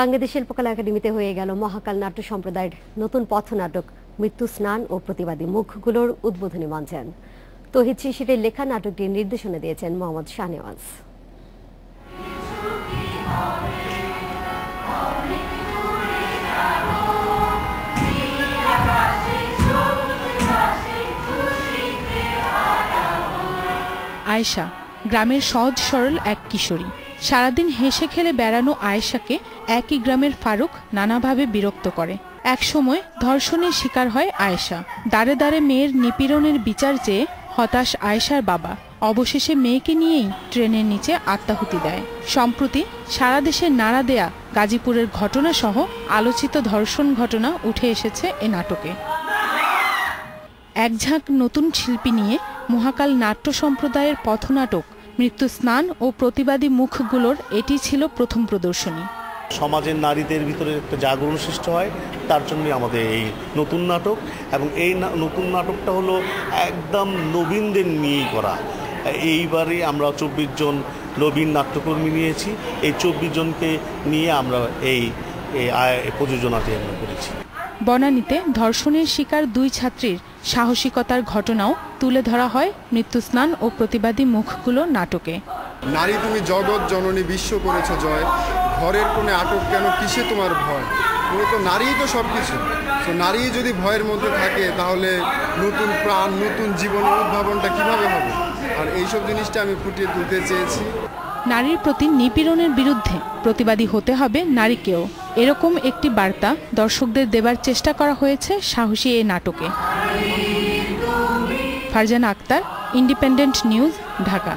বাংলাদেশ শিল্পকলা একাডেমিতে হয়ে গেল মহাকাল নাট্য সম্প্রদায়ের নতুন পথনাটক, মৃত্যু স্নান ও প্রতিবাদী মুখগুলোর উদ্বোধনী মঞ্চায়ন তহিদ শিশিরের লেখা নাটকটির নির্দেশনা দিয়েছেন মোহাম্মদ শাহনেওয়াজ। আয়েশা, গ্রামের সহজ সরল এক কিশোরী। সারাদিন হেসে খেলে বেড়ানো আয়েশাকে একই গ্রামের ফারুক নানাভাবে বিরক্ত করে। একসময় ধর্ষণের শিকার হয় আয়েশা। দাঁড়ে দাঁড়ে মেয়ের নিপীড়নের বিচার চেয়ে হতাশ আয়েশার বাবা। অবশেষে মেয়েকে নিয়েই ট্রেনের নিচে আত্মাহুতি দেয়। সম্প্রতি সারা দেশে নাড়া দেয়া গাজীপুরের ঘটনা সহ আলোচিত ধর্ষণ ঘটনা উঠে এসেছে এ নাটকে। একঝাঁক নতুন শিল্পী নিয়ে মহাকাল নাট্য সম্প্রদায়ের পথনাটক মৃত্যু স্নান ও প্রতিবাদী মুখগুলোর এটি ছিল প্রথম প্রদর্শনী। সমাজের নারীদের ভিতরে একটা জাগরণ সৃষ্টি হয়, তার জন্যই আমাদের এই নতুন নাটক এবং এই নতুন নাটকটা হলো একদম নবীনদের নিয়েই করা। এইবারে আমরা চব্বিশ জন নবীন নাট্যকর্মী নিয়েছি, এই চব্বিশ জনকে নিয়ে আমরা এই প্রযোজনাটি আমরা করেছি। বনানীতে ধর্ষণের শিকার দুই ছাত্রীর সাহসিকতার ঘটনাও তুলে ধরা হয় মৃত্যু স্নান ও প্রতিবাদী মুখগুলো নাটকে। নারী তুমি জগৎ, জননী, বিশ্ব করেছ জয়। ঘরের কোণে আটক কেন? কিসে তোমার ভয়? তুমি তো নারীই তো সব কিছু তো নারী যদি ভয়ের মধ্যে থাকে, তাহলে নতুন প্রাণ, নতুন জীবনের উদ্ভাবনটা কীভাবে হবে? আর এইসব জিনিসটা আমি ফুটিয়ে তুলতে চেয়েছি। নারীর প্রতি নিপীড়নের বিরুদ্ধে প্রতিবাদী হতে হবে নারীকেও। এরকম একটি বার্তা দর্শকদের দেবার চেষ্টা করা হয়েছে সাহসী এ নাটকে। Farzana Akhter, independent news, Dhaka.